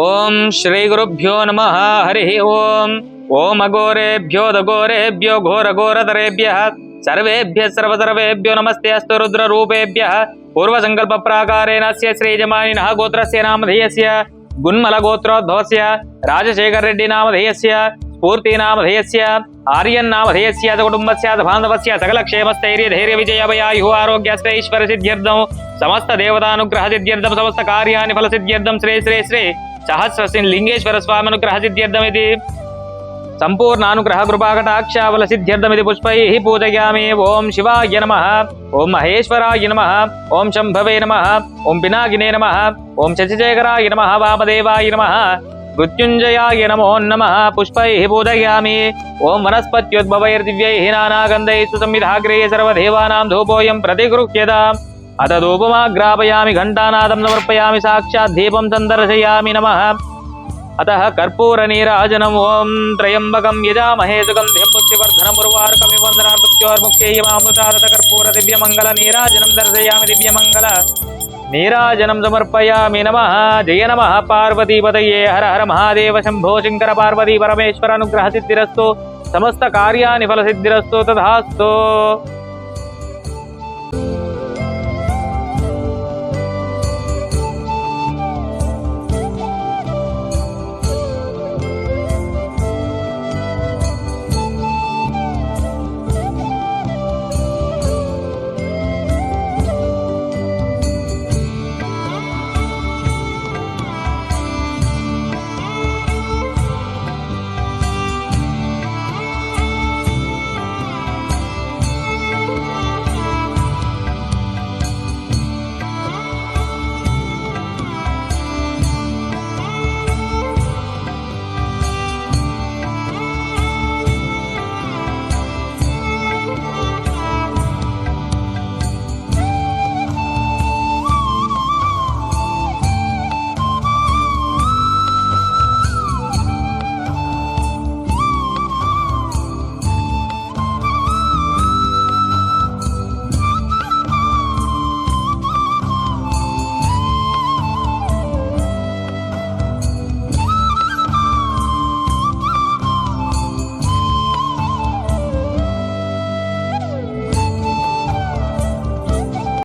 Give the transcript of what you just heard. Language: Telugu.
ఓం శ్రీ గురుభ్యో నమ హరి ఓం ఓం అఘోరేభ్యో దఘోరేభ్యో ఘోర ఘోరతరేభ్య సర్వేభ్య సర్వసర్వేభ్యో నమస్తే అస్తు రుద్ర రూపేభ్య పూర్వ సంకల్ప ప్రాకారేణ అస్య శ్రీజమానినః గోత్రస్య నామధేయస్య గున్మల గోత్రోద్భవస్య రాజశేఖర రెడ్డి నామధేయస్య స్ఫూర్తి నామధేయస్య ఆర్యన్ నామధేయస్య కుటుంబస్య బాంధవస్య సకల క్షేమస్థైర్య ధైర్య విజయ భయాయు ఆరోగ్యశ్రైశ్వర సిద్ధ్యర్థం సమస్త దేవతానుగ్రహ సిద్ధ్యర్థం సమస్త కార్యాన్ని ఫల సిద్ధ్యర్థం శ్రీ శ్రీ శ్రీ సహస్ర లింగేశ్వర స్వామి అనుగ్రహ సిద్ధ్యర్థం సంపూర్ణానుగ్రహ కృపాకటాక్షావల సిద్ధ్యర్థమిది పుష్పై పూజయామి. ఓం శివాయ నమ. ఓం మహేశ్వరాయ నమ. ఓం శంభవే నమ. ఓం పినాకినే నమ. ఓం శశిశేఖరాయ నమ. వామదేవాయ నమ. మృత్యుంజయాయ నమో నమ. పుష్పై పూజయామి. ఓం వనస్పత్యుద్భవైర్దివ్యై నానాగంధై సుసంవిధాగ్రే సర్వదేవానాం ధూపోయం ప్రతిగృహ్యత. अथ धूपमाग्रापयामि घण्टानादं समर्पयामि साक्षात् दीपं सन्दर्शयामि नमः। अतः कर्पूरनीराजनम् ॐ त्र्यम्बकं यजामहे सुखं धिम्पुष्टिवर्धनमुर्वारुकमिव वन्दनामृत्योर्मुख्यैमामृतारथ कर्पूरदिव्यमङ्गलनीराजनं दर्शयामि दिव्यमङ्गल। नीराजनं समर्पयामि नमः। जय नमः पार्वतीपतये। हर हर महादेव शम्भो शङ्कर पार्वती परमेश्वर अनुग्रहसिद्धिरस्तु। समस्तकार्याणि फलसिद्धिरस्तु। तथास्तु।